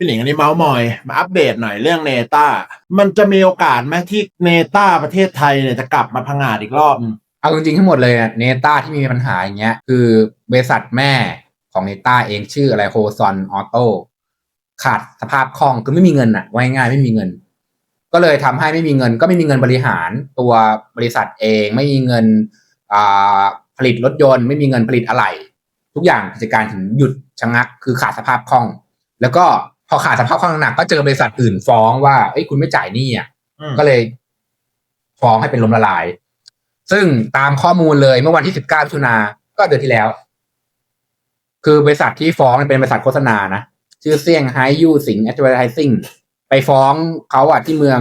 พี่หนิงอันนี้เมาส์มอย มาอัปเดตหน่อยเรื่องเนต้า มันจะมีโอกาสไหมที่เนต้าประเทศไทยเนี่ยจะกลับมาพังงาดอีกรอบ เอาจริงๆทั้งหมดเลยเนต้าที่มีปัญหาอย่างเงี้ย คือบริษัทแม่ของเนต้าเองชื่ออะไรโฮซอนออโต้ขาดสภาพคล่องคือไม่มีเงินอะว่าง่ายๆไม่มีเงิน ก็เลยทำให้ไม่มีเงิน ก็ไม่มีเงินบริหารตัวบริษัทเอง ไม่มีเงินผลิตรถยนต์ ไม่มีเงินผลิตอะไหล่ทุกอย่างกิจการถึงหยุดชะงัก คือขาดสภาพคล่อง แล้วก็ พอขาดสภาพคล่องหนักก็เจอบริษัทอื่นฟ้องว่าเอ้ยคุณไม่จ่ายหนี้อะอืมก็เลย ฟ้องให้เป็นล้มละลาย ซึ่งตามข้อมูลเลยเมื่อวันที่19มิถุนาก็เดือนที่แล้ว คือบริษัทที่ฟ้องเป็นบริษัทโฆษณานะชื่อเซี่ยงไฮ้ยูสิงแอดเวอร์ไทซิ่งไปฟ้องเขาอะที่เมือง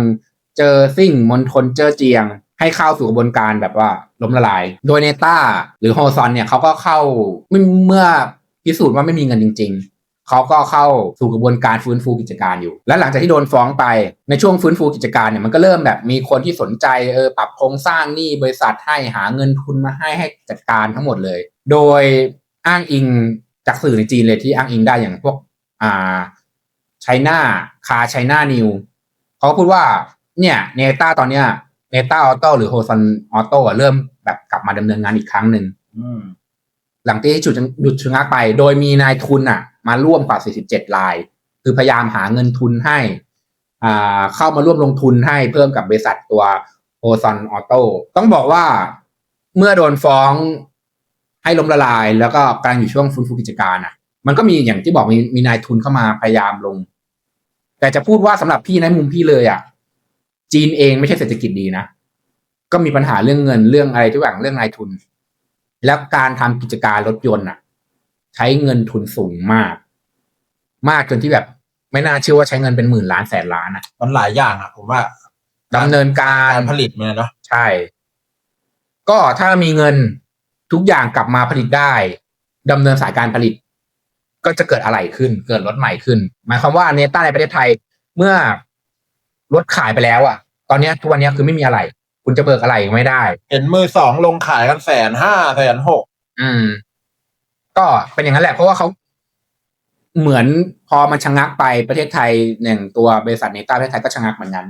เจอซิ่งมณฑลเจอเจียง ให้เข้าสู่กระบวนการแบบว่าล้มละลาย โดยเนต้าหรือโฮซอนเนี่ยเขาก็เข้าเมื่อเมื่อพิสูจน์ว่าไม่มีเงินจริง ๆ เขาก็เข้าสู่กระบวนการฟื้นฟูกิจการอยู่ และหลังจากที่โดนฟ้องไปในช่วงฟื้นฟูกิจการเนี่ยมันก็เริ่มแบบมีคนที่สนใจเออปรับโครงสร้างหนี้บริษัทให้หาเงินทุนมาให้ให้จัดการทั้งหมดเลย โดยอ้างอิงจากสื่อในจีนเลยที่อ้างอิงได้อย่างพวกอ่าไชน่าคาไชน่านิวเขาก็พูดว่าเนี่ยเนต้าตอนเนี้ยเนต้าออโต้หรือโฮซันออโต้เริ่มแบบกลับมาดำเนินงานอีกครั้งหนึ่งอืมหลังที่จุดหยุดชะงักไป โดยมีนายทุนอะ มาร่วมกว่า 47 ราย คือพยายามหาเงินทุนให้อ่าเข้ามาร่วมลงทุนให้เพิ่มกับบริษัทตัวโ z ซอนออโต้ต้องบอกว่าเมื่อโดนฟ้องให้ล้มละลาย แล้วก็กำลังอยู่ช่วงฟื้นฟูกิจการอะ มันก็มีอย่างที่บอกมีมีนายทุนเข้ามาพยายามลง แต่จะพูดว่าสำหรับพี่ในมุมพี่เลยอะจีนเองไม่ใช่เศรษฐกิจดีนะ ก็มีปัญหาเรื่องเงินเรื่องอะไรทุกอย่างเรื่องนายทุน แล้วการทำกิจการรถยนต์อะ ใช้เงินทุนสูงมาก มากจนที่แบบ ไม่น่าเชื่อว่าใช้เงินเป็นหมื่นล้านแสนล้านอะมันหลายอย่างอะ ผมว่าดำเนินการการผลิตเนี่ยเนาะใช่ ก็ถ้ามีเงินทุกอย่างกลับมาผลิตได้ดำเนินสายการผลิต ก็จะเกิดอะไรขึ้น เกิดรถใหม่ขึ้น หมายความว่าเนต้าในประเทศไทยเมื่อรถขายไปแล้วอะ ตอนเนี้ยทุกวันเนี้ยคือไม่มีอะไร คุณจะเบิกอะไรไม่ได้ เห็นมือสองลงขายกันแสนห้าแสนหกอืม ก็เป็นอย่างนั้นแหละเพราะว่าเขาเหมือนพอมันชะงักไปประเทศไทยหนึ่งตัวบริษัทเนต้าประเทศไทยก็ชะงักเหมือนกัน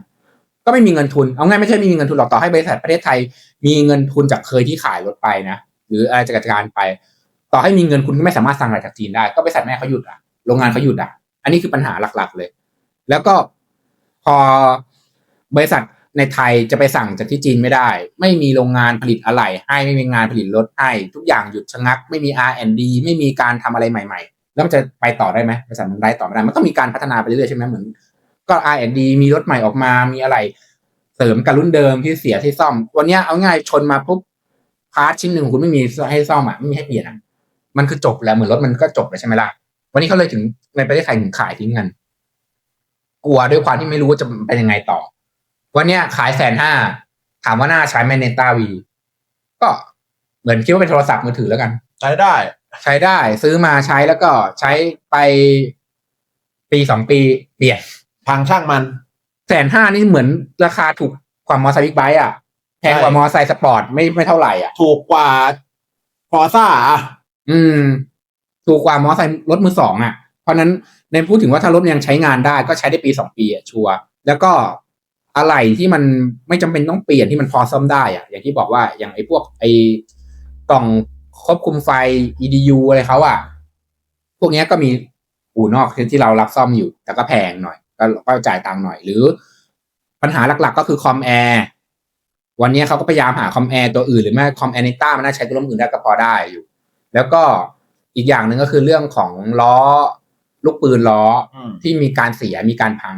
ก็ไม่มีเงินทุนเอาง่ายไม่ใช่ไม่มีเงินทุนหรอกต่อให้บริษัทประเทศไทย มีเงินทุนจากเคยที่ขายรถไปนะหรืออะไรจากการไป ต่อให้มีเงินคุณก็ไม่สามารถสั่งอะไรจากจีนได้ ก็บริษัทแม่เขาหยุดอะโรงงานเขาหยุดอะ อันนี้คือปัญหาหลักๆเลย แล้วก็พอบริษัท ในไทยจะไปสั่งจากที่จีนไม่ได้ ไม่มีโรงงานผลิตอะไหล่ให้ไม่มีงานผลิตรถให้ทุกอย่างหยุดชะงัก ไม่มี R&D ไม่มีการทำอะไรใหม่ๆ แล้วมันจะไปต่อได้ไหมบริษัทมันได้ต่อไม่ได้ มันต้องมีการพัฒนาไปเรื่อยๆใช่ไหมเหมือน ก็ R&D มีรถใหม่ออกมามีอะไร เสริมกับรุ่นเดิมที่เสียที่ซ่อม วันนี้เอาง่ายชนมาปุ๊บพาร์ทชิ้นหนึ่งคุณไม่มีให้ซ่อมอะไม่มีให้เปลี่ยนอะมันคือจบแล้วเหมือนรถมันก็จบแล้วใช่ไหมล่ะวันนี้เขาเลยถึงในประเทศไทยถึงขายทิ้งกันกลัวด้วยความที่ไม่รู้ว่าจะเป็นยังไงต่อ วันเนี้ยขายแสนห้าถามว่าน่าใช้ไหมเนต้าวีก็เหมือนคิดว่าเป็นโทรศัพท์มือถือแล้วกัน ใช้ได้ ใช้ได้ ซื้อมาใช้แล้วก็ใช้ไปปีสองปีเปลี่ยนพังช่างมันแสนห้านี่เหมือนราคาถูกกว่ามอเตอร์ไซค์บิ๊กไบค์อะแพงกว่ามอเตอร์ไซค์สปอร์ตไม่ไม่เท่าไหร่อะ ถูกกว่าฟอซ่าอะอืม ถูกกว่ามอเตอร์ไซค์รถมือสองอะ เพราะฉะนั้นในพูดถึงว่าถ้ารถยังใช้งานได้ก็ใช้ได้ปีสองปีอะชัวร์แล้วก็ อะไรที่มันไม่จำเป็นต้องเปลี่ยนที่มันพอซ่อมได้อะอย่างที่บอกว่าอย่างไอ้พวกไอ้กล่องควบคุมไฟ EDU อะไรเขาอะพวกเนี้ยก็มีอู่นอกที่เรารับซ่อมอยู่ แต่ก็แพงหน่อย ก็ก็จ่ายตังค์หน่อย หรือปัญหาหลักๆก็คือคอมแอร์วันนี้เขาก็พยายามหาคอมแอร์ตัวอื่นหรือแม้คอมแอร์นิต้ามันน่าใช้ตัวร่วมอื่นได้ก็พอได้อยู่ แล้วก็อีกอย่างหนึ่งก็คือเรื่องของล้อลูกปืนล้ออืมที่มีการเสียมีการพัง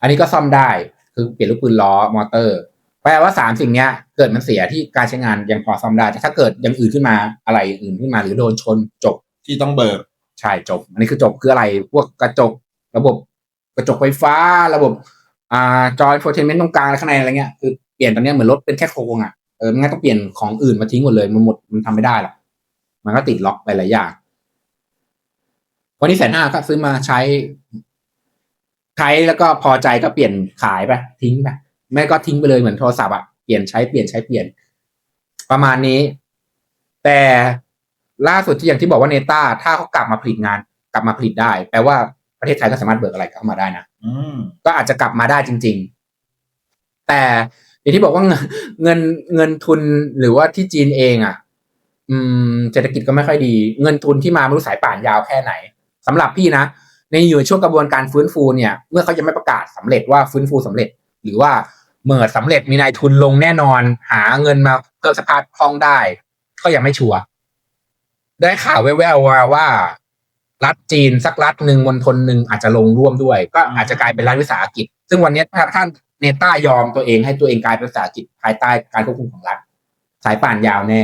อันนี้ก็ซ่อมได้ คือเปลี่ยนลูกปืนล้อมอเตอร์ แปลว่าสามสิ่งเนี้ย เกิดมันเสียที่การใช้งานยังพอซ่อมได้แต่ถ้าเกิดอยังอื่นขึ้นมาอะไรอื่นขึ้นมา หรือโดนชนจบที่ต้องเบิกใช่จบ อันนี้คือจบคืออะไรพวกกระจก ระบบกระจกไฟฟ้า ระบบอ่าจอยโฟเทนเมนต์ตรงกลางข้างในอะไรเงี้ยคือเปลี่ยนตอนเนี้ยเหมือนรถเป็นแค่โครงอะเอองั้นต้องเปลี่ยนของอื่นมาทิ้งหมดเลยมันหมดมันทำไม่ได้หรอกมันก็ติดล็อกไปหลายอย่างวันนี้แสนห้าก็ซื้อมาใช้ ใช้แล้วก็พอใจก็เปลี่ยนขายไปทิ้งไปแม่ก็ทิ้งไปเลยเหมือนโทรศัพท์อะเปลี่ยนใช้เปลี่ยนใช้เปลี่ยน ประมาณนี้ แต่ล่าสุดที่อย่างที่บอกว่าเนต้าถ้าเขากลับมาผลิตงาน กลับมาผลิตได้ แปลว่าประเทศไทยก็สามารถเบิกอะไรเข้ามาได้นะอืมก็อาจจะกลับมาได้จริง ๆ แต่อย่างที่บอกว่าเงินเงินเงินทุนหรือว่าที่จีนเองอะ อืม เศรษฐกิจก็ไม่ค่อยดี เงินทุนที่มาไม่รู้สายป่านยาวแค่ไหนสำหรับพี่นะ ในอยู่ช่วงกระบวนการฟื้นฟูเนี่ย เมื่อเขายังไม่ประกาศสำเร็จว่าฟื้นฟูสำเร็จ หรือว่าเมื่อสำเร็จมีนายทุนลงแน่นอน หาเงินมาเพิ่มสภาพคล่องได้ ก็ยังไม่ชัวร์ได้ข่าวแว่วๆว่าว่า รัฐจีนสักรัฐหนึ่งมณฑลหนึ่งอาจจะลงร่วมด้วย ก็อาจจะกลายเป็นรัฐวิสาหกิจ ซึ่งวันนี้ถ้าท่านเนต้ายอมตัวเองให้ตัวเองกลายเป็นวิสาหกิจภายใต้การควบคุมของรัฐสายป่านยาวแน่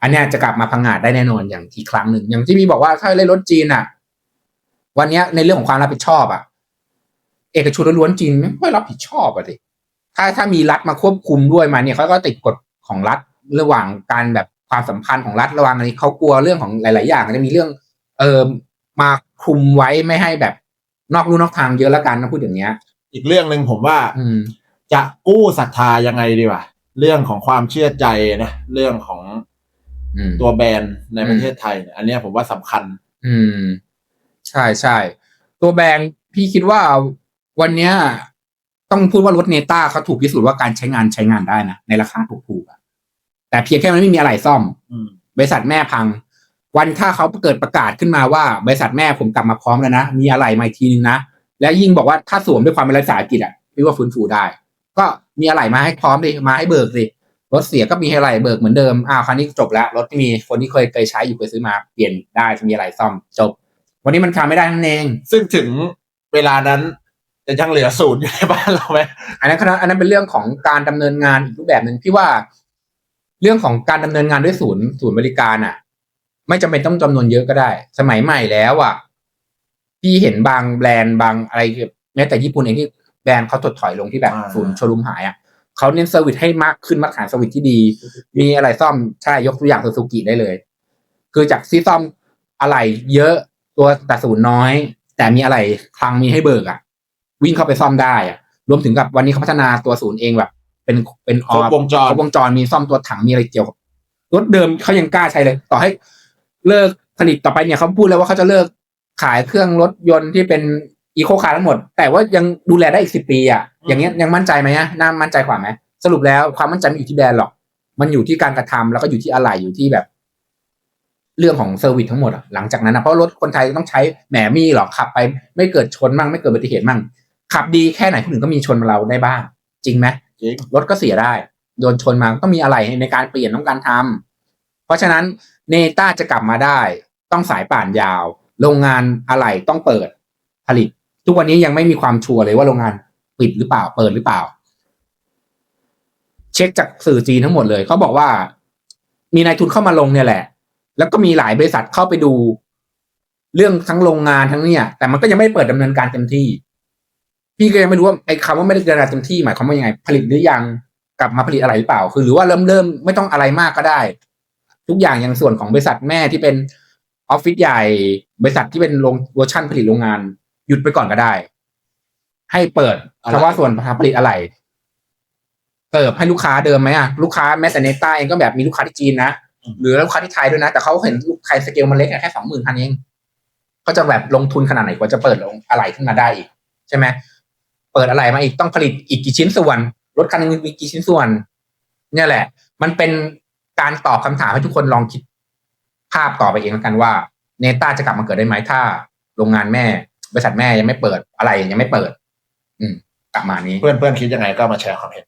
อันนี้จะกลับมาพังงาดได้แน่นอนอย่างทีครั้งหนึ่ง อย่างที่มีบอกว่าถ้าเล่นรถจีนอะ วันเนี้ยในเรื่องของความรับผิดชอบอะเอกชนล้วนๆจีนไม่ค่อยรับผิดชอบอะดิถ้าถ้ามีรัฐมาควบคุมด้วยมาเนี่ยเขาก็ติดกฎของรัฐระหว่างการแบบความสัมพันธ์ของรัฐระหว่างอะไรเขากลัวเรื่องของหลาย ๆ อย่างจะมีเรื่อง เออมาคุมไว้ไม่ให้แบบนอกลู่นอกทางเยอะแล้วกันนะพูดอย่างเนี้ย อีกเรื่องหนึ่งผมว่า อืม จะกู้ศรัทธายังไงดีวะเรื่องของความเชื่อใจนะเรื่องของอืมตัวแบรนด์ในประเทศไทยเนี่ยอันเนี้ยผมว่าสำคัญ อืม ใช่ใช่ตัวแบรนด์พี่คิดว่าวันเนี้ยต้องพูดว่ารถเนต้าเขาถูกพิสูจน์ว่าการใช้งานใช้งานได้นะ ในราคาถูกๆอะแต่เพียงแค่มันไม่มีอะไรซ่อมอืมบริษัทแม่พัง วันถ้าเขาเกิดประกาศขึ้นมาว่า บริษัทแม่ผมกลับมาพร้อมแล้วนะ มีอะไรมาอีกทีนึงนะ แล้วยิ่งบอกว่าถ้าสวมด้วยความเป็นรัฐวิสาหกิจอะพี่ว่าฟื้นฟูได้ ก็มีอะไรมาให้พร้อมดิมาให้เบิกสิรถเสียก็มีให้อะไรเบิกเหมือนเดิมอ้าวคราวนี้จบแล้วรถที่มีคนที่เคยเคยใช้อยู่เคยซื้อมาเปลี่ยนได้จะมีอะไรซ่อมจบ วันนี้มันทำไม่ได้นั่นเอง ซึ่งถึงเวลานั้นจะยังเหลือศูนย์อยู่ในบ้านเราไหมอันนั้นคณะอันนั้นเป็นเรื่องของการดำเนินงานอีกรูปแบบหนึ่งพี่ว่า เรื่องของการดำเนินงานด้วยศูนย์ศูนย์บริการอะ ไม่จำเป็นต้องจำนวนเยอะก็ได้ สมัยใหม่แล้วอะพี่เห็นบางแบรนด์บางอะไรแม้แต่ญี่ปุ่นเองที่แบรนด์เขาถดถอยลงที่แบบศูนย์โชว์รูมหายอะเขาเน้นเซอร์วิสให้มากขึ้นมาตรฐานเซอร์วิสที่ดี มีอะไรซ่อมใช่ยกตัวอย่างซูซูกิได้เลย คือจากที่ซ่อมอะไรเยอะ ตัวแต่ศูนย์น้อย แต่มีอะไรคลังมีให้เบิกอะ วิ่งเข้าไปซ่อมได้อะ รวมถึงกับวันนี้เขาพัฒนาตัวศูนย์เองแบบ เป็นเป็นครบวงจรครบวงจรมีซ่อมตัวถังมีอะไรเกี่ยวกับรถเดิมเขายังกล้าใช้เลย ต่อให้เลิกผลิตต่อไปเนี่ยเขาพูดแล้วว่าเขาจะเลิกขายเครื่องรถยนต์ที่เป็นอีโคคาร์ทั้งหมด แต่ว่ายังดูแลได้อีกสิบปีอะอย่างเงี้ยยังมั่นใจไหมอะน่ามั่นใจกว่าไหมสรุปแล้วความมั่นใจไม่อยู่ที่แบรนด์หรอก มันอยู่ที่การกระทำแล้วก็อยู่ที่อะไรอยู่ที่แบบ เรื่องของเซอร์วิสทั้งหมดอะหลังจากนั้นนะเพราะรถคนไทยต้องใช้แหมมีหรอกขับไป ไม่เกิดชนมั่งไม่เกิดอุบัติเหตุมั่งขับดีแค่ไหนคนอื่นก็มีชนเราได้บ้าง จริงไหมจริงรถก็เสียได้โดนชนมาต้องมีอะไรในการเปลี่ยนต้องการทำเพราะฉะนั้นเนต้าจะกลับมาได้ ต้องสายป่านยาว โรงงานอะไรต้องเปิดผลิต ทุกวันนี้ยังไม่มีความชัวร์เลยว่าโรงงานปิดหรือเปล่าเปิดหรือเปล่า เช็คจากสื่อจีนทั้งหมดเลยเขาบอกว่า มีนายทุนเข้ามาลงเนี่ยแหละ แล้วก็มีหลายบริษัทเข้าไปดู เรื่องทั้งโรงงานทั้งเนี่ย แต่มันก็ยังไม่เปิดดำเนินการเต็มที่ พี่ก็ยังไม่รู้ว่าไอ้คำว่าไม่ได้ดำเนินการเต็มที่หมายความว่ายังไง ผลิตหรือยังกลับมาผลิตอะไรหรือเปล่า คือ หรือว่าเริ่มเริ่มไม่ต้องอะไรมากก็ได้ ทุกอย่างอย่างส่วนของบริษัทแม่ที่เป็นออฟฟิศใหญ่ บริษัทที่เป็นโรงเวอร์ชันผลิตโรงงาน หยุดไปก่อนก็ได้ ให้เปิดเฉพาะส่วนผลิตอะไรเสิร์ฟให้ลูกค้าเดิมไหมอะลูกค้าแม้แต่เนต้าเองก็แบบมีลูกค้าที่จีนนะ หรือลูกค้าที่ไทยด้วยนะ แต่เขาเห็นลูกไทยสเกลมันเล็กอะแค่สองหมื่นพันเองก็จะแบบลงทุนขนาดไหนกว่าจะเปิดลงอะไรขึ้นมาได้อีก ใช่ไหมเปิดอะไรมาอีกต้องผลิตอีกกี่ชิ้นส่วนรถคันหนึงมีกี่ชิ้นส่วน เนี่ยแหละ มันเป็นการตอบคำถามให้ทุกคนลองคิดภาพต่อไปเองแล้วกันว่า เนต้าจะกลับมาเกิดได้ไหมถ้า โรงงานแม่ บริษัทแม่ยังไม่เปิดอะไรยังไม่เปิด อืมประมาณนี้ เพื่อนเพื่อนๆคิดยังไงก็มาแชร์ความเห็น